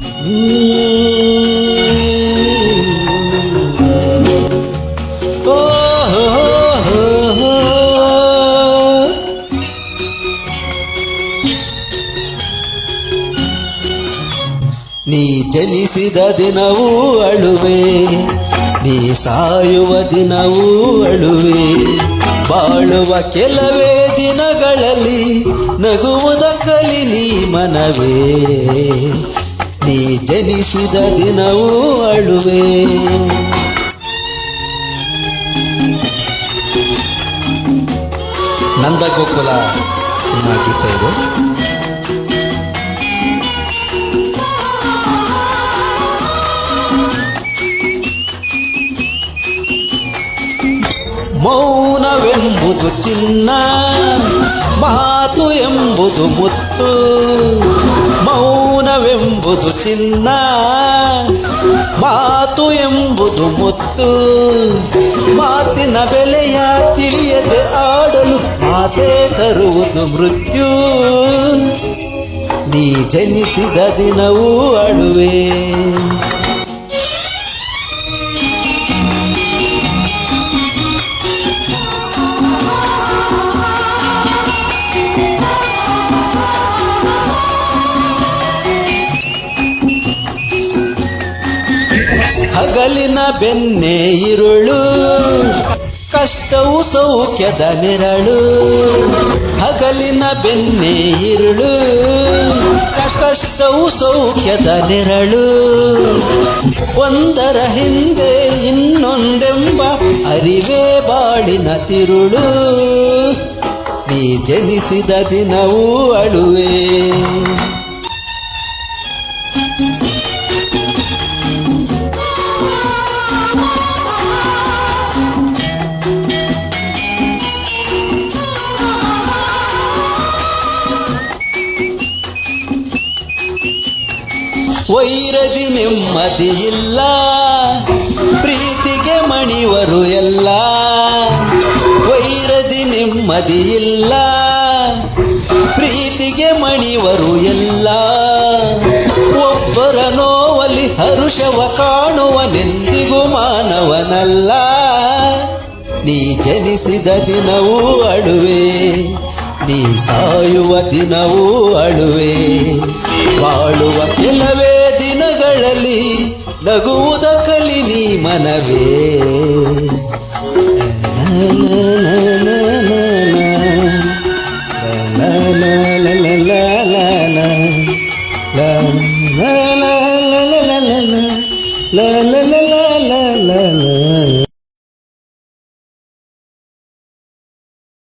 ನೀ ಜನಿಸಿದ ದಿನವೂ ಅಳುವೆ, ನೀ ಸಾಯುವ ದಿನವೂ ಅಳುವೆ. ಬಾಳುವ ಕೆಲವೇ ದಿನಗಳಲ್ಲಿ ನಗುವುದ ಕಲಿ ನೀ ಮನವೇ. ಜನಿಸಿದ ದಿನವೂ ಅಳುವೆ. ನಂದಗೋಕುಲ ಸಿನಿಮಾ ಗೀತ ಇದು. ಮೌನವೆಂಬುದು ಚಿನ್ನ ಮಾತು ಎಂಬುದು ಮುತ್ತು. ಮೌನವೆಂಬುದು ಚಿನ್ನ, ಮಾತು ಎಂಬುದು ಮುತ್ತು. ಮಾತಿನ ಬೆಲೆಯ ತಿಳಿಯದೆ ಆಡಲು ಮಾತೇ ತರುವುದು ಮೃತ್ಯು. ನೀ ಜನಿಸಿದ ದಿನವೂ ಅಳುವೆ. ಬೆನ್ನೆ ಇರುಳು. ಕಷ್ಟವು ಸೌಖ್ಯದ ನೆರಳು. ಹಗಲಿನ ಬೆನ್ನೆ ಇರುಳು. ಕಷ್ಟವು ಸೌಖ್ಯದ ನೆರಳು. ಒಂದರ ಹಿಂದೆ ಇನ್ನೊಂದೆಂಬ ಅರಿವೇ ಬಾಳಿನ ತಿರುಳು. ನೀ ಜನಿಸಿದ ದಿನವೂ ಅಳುವೆ. ವೈರದಿ ನೆಮ್ಮದಿ ಇಲ್ಲ ಪ್ರೀತಿಗೆ ಮಣಿವರು ಎಲ್ಲ. ವೈರದಿ ನೆಮ್ಮದಿ ಇಲ್ಲ ಪ್ರೀತಿಗೆ ಮಣಿವರು ಎಲ್ಲ. ಒಬ್ಬರ ನೋವಲಿ ಹರುಷವ ಕಾಣುವನೆಂದಿಗೂ ಮಾನವನಲ್ಲ. ನೀ ಜನಿಸಿದ ದಿನವೂ ಅಳುವೆ, ನೀ ಸಾಯುವ ದಿನವೂ ಅಳುವೆ. ಬಾಳುವ ಕೆಲವೇ ನಗುವುದ ಕಲಿನಿ ಮನವೇ la la